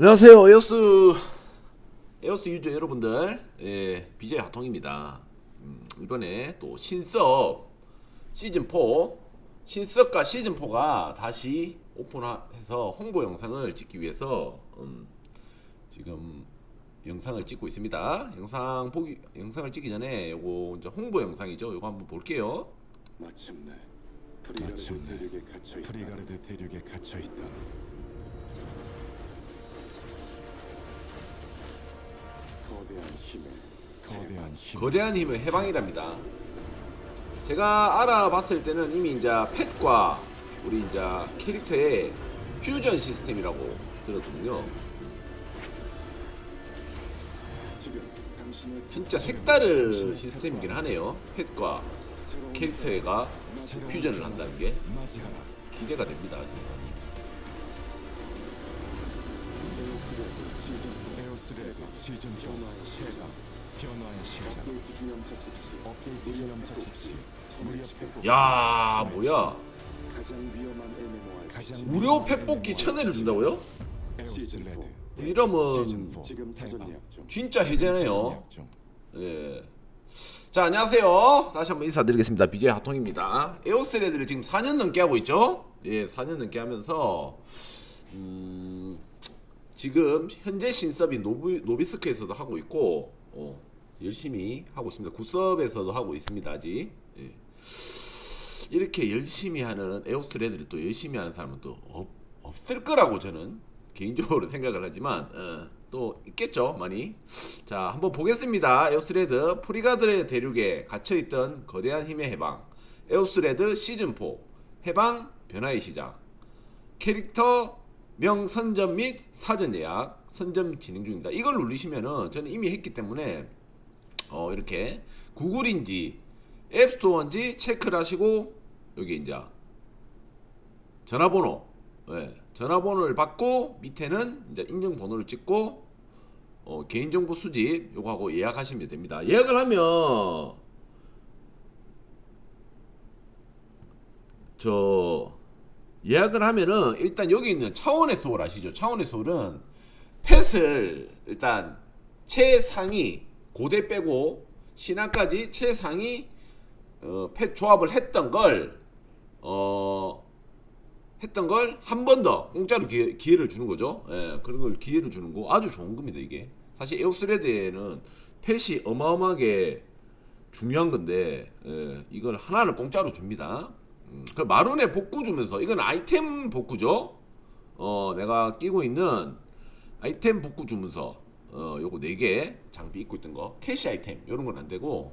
안녕하세요 에어스. 에어스 유저 여러분들. 예, BJ 하통입니다. 음, 이번에 또 신섭 시즌4 신섭과 시즌4가 다시 오픈해서 홍보 영상을 찍기 위해서 음, 지금 영상을 찍고 있습니다. 영상 보기 영상을 찍기 전에 요거 이제 홍보 영상이죠. 요거 한번 볼게요. 마침내 프리가르드 대륙에 갇혀 있다. 프리가르드 대륙에 갇혀 있다. 거대한 힘에 거대한 힘. 거대한 힘의 해방이랍니다. 제가 알아봤을 때는 이미 이제 펫과 우리 이제 캐릭터의 퓨전 시스템이라고 들었거든요. 진짜 색다른 시스템이긴 하네요. 펫과 캐릭터가 퓨전을 한다는 게. 기대가 됩니다. 지금 에어스레드 시즌 에오스레드 시즌 4 변화의 시작. 해방 변화의 시작. 업데이트 기념 접속 시 업데이트 기념 접속 시팩야 뭐야? 가장 위험한 MMOR 가장 무료 펫 뽑기 천 회를 준다고요? 에오스레드 이러면 시즌 4 지금 사전 해방. 예약 중. 진짜 해제네요. 예. 자 안녕하세요. 다시 한번 인사드리겠습니다. BJ 하통입니다. 에오스레드를 지금 4년 넘게 하고 있죠. 예, 4년 넘게 하면서 음, 지금 현재 신섭인 노비, 노비스크에서도 하고 있고 어, 열심히 하고 있습니다. 구섭에서도 하고 있습니다. 아직 예. 이렇게 열심히 하는 에오스레드를 또 열심히 하는 사람은 또 없, 없을 거라고 저는 개인적으로 생각을 하지만 어, 또 있겠죠 많이 자 한번 보겠습니다 에오스레드 프리가드의 대륙에 갇혀있던 거대한 힘의 해방 에오스레드 시즌4 해방 변화의 시작 캐릭터 명 선점 및 사전 예약 선점 진행 중입니다 이걸 누르시면은 저는 이미 했기 때문에 어 이렇게 구글인지 앱스토어인지 체크를 하시고 여기 이제 전화번호 예, 전화번호를 받고 밑에는 이제 인증번호를 찍고 어, 개인정보 수집 요거 하고 예약하시면 됩니다. 예약을 하면 저 예약을 하면은 일단 여기 있는 차원의 소울 아시죠? 차원의 소울은 펫을 일단 최상위 고대 빼고 신화까지 최상위 어, 펫 조합을 했던 걸 어, 했던 걸 한 번 더 공짜로 기회, 기회를 주는 거죠. 예, 그런 걸 기회를 주는 거 아주 좋은 겁니다 이게. 사실 에오스레드에는 펫이 어마어마하게 중요한 건데 예, 이걸 하나를 공짜로 줍니다. 음, 그 마룬의 복구 주면서 이건 아이템 복구죠. 어, 내가 끼고 있는 아이템 복구 주면서 어, 요거 4개 장비 입고 있던 거 캐시 아이템 요런 건 안 되고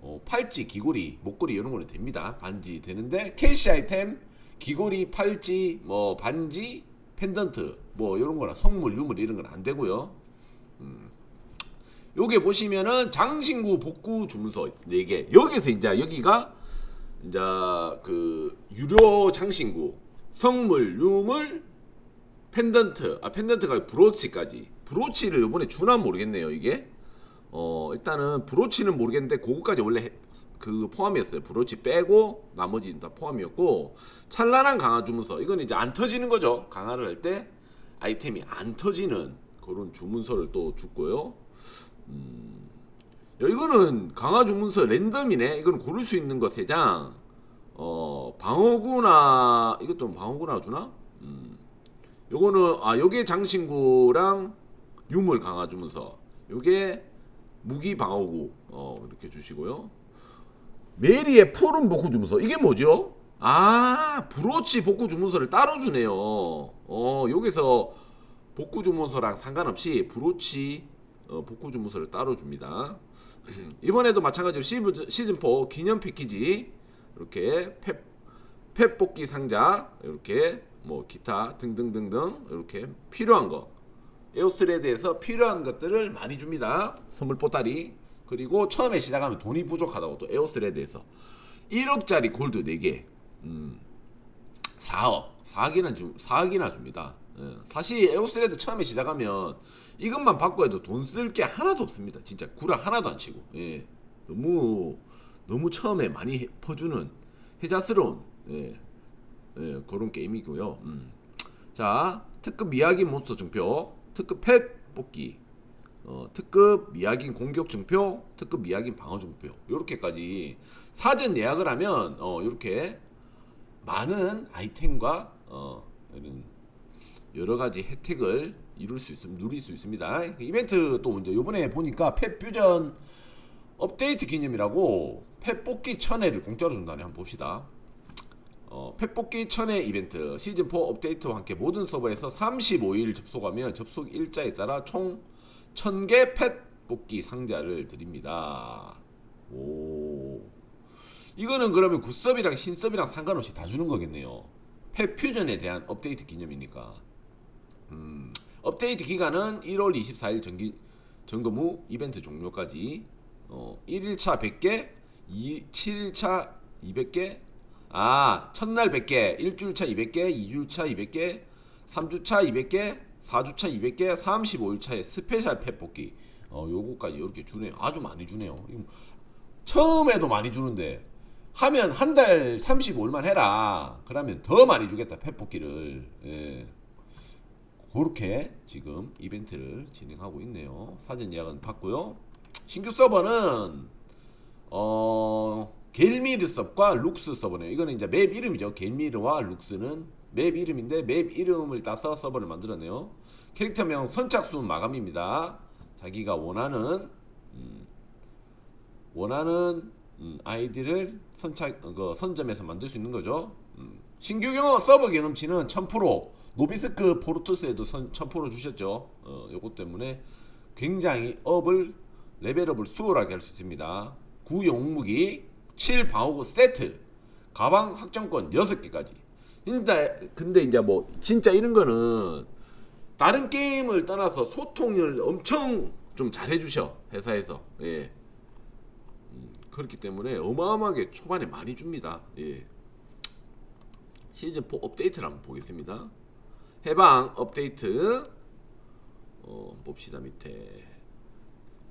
어, 팔찌, 귀걸이, 목걸이 이런 거는 됩니다. 반지 되는데 캐시 아이템, 귀걸이, 팔찌, 뭐 반지, 펜던트 뭐 이런 거나 성물, 유물 이런 건 안 되고요. 음. 요게 보시면은 장신구 복구 주문서 4개. 여기서 이제 여기가 이제 그 유료 장신구, 성물, 유물, 펜던트, 아 펜던트가 브로치까지. 브로치를 이번에 주나 모르겠네요, 이게. 어, 일단은 브로치는 모르겠는데 그거까지 원래 해- 그 포함이었어요. 브로치 빼고 나머지는 다 포함이었고 찬란한 강화 주문서. 이건 이제 안 터지는 거죠. 강화를 할 때 아이템이 안 터지는 그런 주문서를 또 줬고요. 음, 야, 이거는 강화 주문서 랜덤이네. 이건 고를 수 있는 거 3장. 어, 방어구나 이것도 방어구나 주나? 음. 요거는 아 요게 장신구랑 유물 강화 주문서. 요게 무기 방어구 어 이렇게 주시고요. 메리의 푸른 복구 주문서 이게 뭐죠? 아 브로치 복구 주문서를 따로 주네요. 어 여기서 복구 주문서랑 상관없이 브로치 어, 복구 주문서를 따로 줍니다. 이번에도 마찬가지로 시즌, 시즌 4 기념 패키지 이렇게 펫, 펫 뽑기 상자 이렇게 뭐 기타 등등등등 이렇게 필요한 거 에오스레드에서 필요한 것들을 많이 줍니다. 선물 보따리. 그리고 처음에 시작하면 돈이 부족하다고 또 에오스레드에서 1억짜리 골드 4개. 음. 4억. 4억이나 주, 4억이나 줍니다. 예. 사실 에오스레드 처음에 시작하면 이것만 해도 돈 쓸 게 하나도 없습니다. 진짜 구라 하나도 안 치고. 예. 너무 너무 처음에 많이 해- 퍼주는 해자스러운 예. 예, 그런 게임이고요. 음. 자, 특급 이야기 몬스터 증표 특급 펫 뽑기 어, 특급 미약인 공격 증표, 특급 미약인 방어 증표 이렇게까지 사전 예약을 하면 어, 이렇게 많은 아이템과 어, 이런 여러 가지 혜택을 이룰 수 있음 누릴 수 있습니다. 이벤트 또 먼저 이번에 보니까 펫 퓨전 업데이트 기념이라고 펫 뽑기 천회를 공짜로 준다네 한번 봅시다. 어, 펫 뽑기 천회 이벤트 시즌 4 업데이트와 함께 모든 서버에서 35일 접속하면 접속 일자에 따라 총 1000개 펫 뽑기 상자를 드립니다. 오. 이거는 그러면 굿섭이랑 신섭이랑 상관없이 다 주는 거겠네요. 펫 퓨전에 대한 업데이트 기념이니까. 음, 업데이트 기간은 1월 24일 정기 점검 후 이벤트 종료까지. 어, 1일차 100개, 2, 7일차 200개, 아, 첫날 100개, 일주일차 200개, 2주차 200개, 3주차 200개, 4주차 200개, 35일차에 스페셜 펫 뽑기. 어, 요거까지 이렇게 주네요. 아주 많이 주네요. 처음에도 많이 주는데 하면 한 달 35일만 해라. 그러면 더 많이 주겠다. 펫 뽑기를. 예. 그렇게 지금 이벤트를 진행하고 있네요. 사전 예약은 받고요. 신규 서버는 어 겔미르 서버과 룩스 서버네요. 이거는 이제 맵 이름이죠. 겔미르와 룩스는 맵 이름인데 맵 이름을 따서 서버를 만들었네요. 캐릭터명 선착순 마감입니다. 자기가 원하는 음, 원하는 음, 아이디를 선착 그 선점해서 만들 수 있는 거죠. 음, 신규 경험 서버 경험치는 1000% 노비스크 포르투스에도 선, 1000% 주셨죠. 어, 요것 때문에 굉장히 업을 레벨업을 수월하게 할 수 있습니다. 9 영무기, 7 방어구 세트, 가방 확정권 6개까지. 근데 근데 이제 뭐 진짜 이런 거는 다른 게임을 떠나서 소통을 엄청 좀 잘해 주셔 회사에서. 예. 음, 그렇기 때문에 어마어마하게 초반에 많이 줍니다. 예. 시즌 4 업데이트를 한번 보겠습니다. 해방 업데이트 어, 봅시다 밑에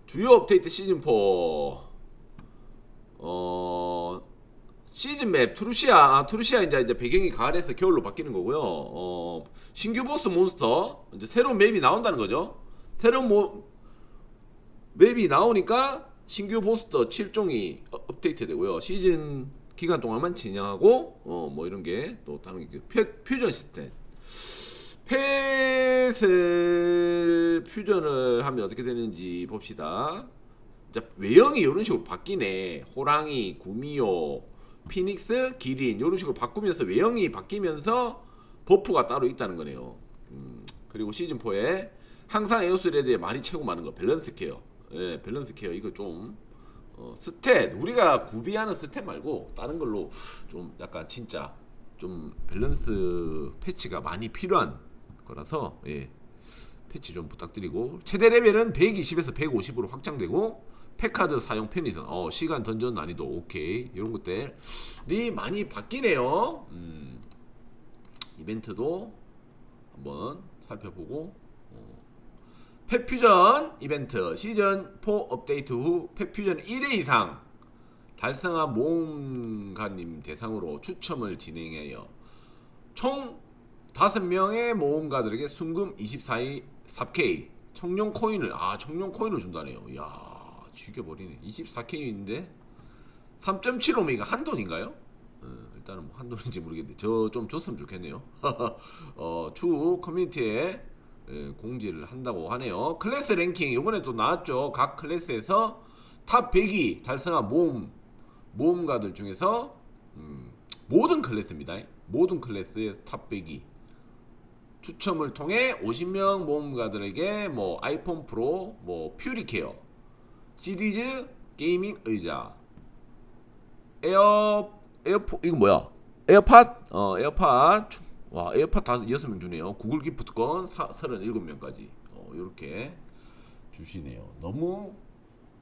주요 업데이트 시즌 4 어, 시즌 맵 트루시아 아, 트루시아 이제 이제 배경이 가을에서 겨울로 바뀌는 거고요. 어, 신규 보스 몬스터 이제 새로운 맵이 나온다는 거죠. 새로운 모, 맵이 나오니까 신규 보스터 7종이 어, 업데이트 되고요. 시즌 기간 동안만 진행하고 어 뭐 이런 게 또 다른 게 퓨- 퓨전 시스템. 펫을 퓨전을 하면 어떻게 되는지 봅시다. 자, 외형이 이런 식으로 바뀌네. 호랑이, 구미호, 피닉스, 기린 이런 식으로 바꾸면서 외형이 바뀌면서 버프가 따로 있다는 거네요. 음, 그리고 시즌 4에 항상 에어스 레드에 많이 채고 많은 거 밸런스 케어. 예, 밸런스 케어 이거 좀 어, 스탯 우리가 구비하는 스탯 말고 다른 걸로 좀 약간 진짜 좀 밸런스 패치가 많이 필요한 거라서 예. 패치 좀 부탁드리고. 최대 레벨은 120에서 150으로 확장되고 팩카드 사용 편의성 어, 시간 던전 난이도 오케이. 이런 것들이 많이 바뀌네요. 음, 이벤트도 한번 살펴보고 어, 펫퓨전 이벤트. 시즌 4 업데이트 후 펫퓨전 1회 이상 달성한 모험가님 대상으로 추첨을 진행해요. 총 5명의 모험가들에게 순금 24이 4K 청룡 코인을 아 청룡 코인을 준다네요. 이야 죽여버리네. 24K인데 3.75메가 한 돈인가요? 어, 일단은 뭐 한 돈인지 모르겠는데 저 좀 줬으면 좋겠네요. 어, 추후 커뮤니티에 예, 공지를 한다고 하네요. 클래스 랭킹 이번에 또 나왔죠. 각 클래스에서 탑 100위 달성한 모험 모험가들 중에서 음, 모든 클래스입니다. 모든 클래스의 탑 100위 추첨을 통해 50명 모험가들에게 뭐 아이폰 프로, 뭐 퓨리케어, 시리즈 게이밍 의자, 에어 에어포 이거 뭐야? 에어팟 어 에어팟 추- 와 에어팟 다 여섯 명 주네요. 구글 기프트권 37명까지 어 이렇게 주시네요. 너무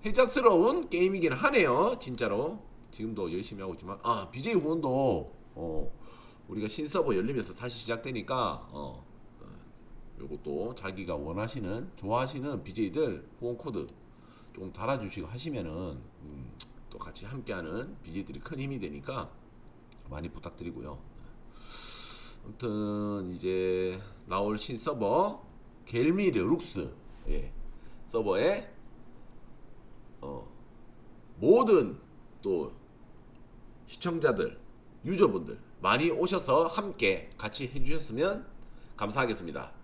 혜자스러운 게임이긴 하네요. 진짜로 지금도 열심히 하고 있지만 아 BJ 후원도 어 우리가 신서버 열리면서 다시 시작되니까 어, 어 요것도 자기가 원하시는 좋아하시는 BJ들 후원 코드 조금 달아주시고 하시면은 음, 또 같이 함께하는 BJ들이 큰 힘이 되니까 많이 부탁드리고요. 아무튼 이제 나올 신 서버 겔미르 룩스 예. 서버에 어, 모든 또 시청자들 유저분들 많이 오셔서 함께 같이 해주셨으면 감사하겠습니다.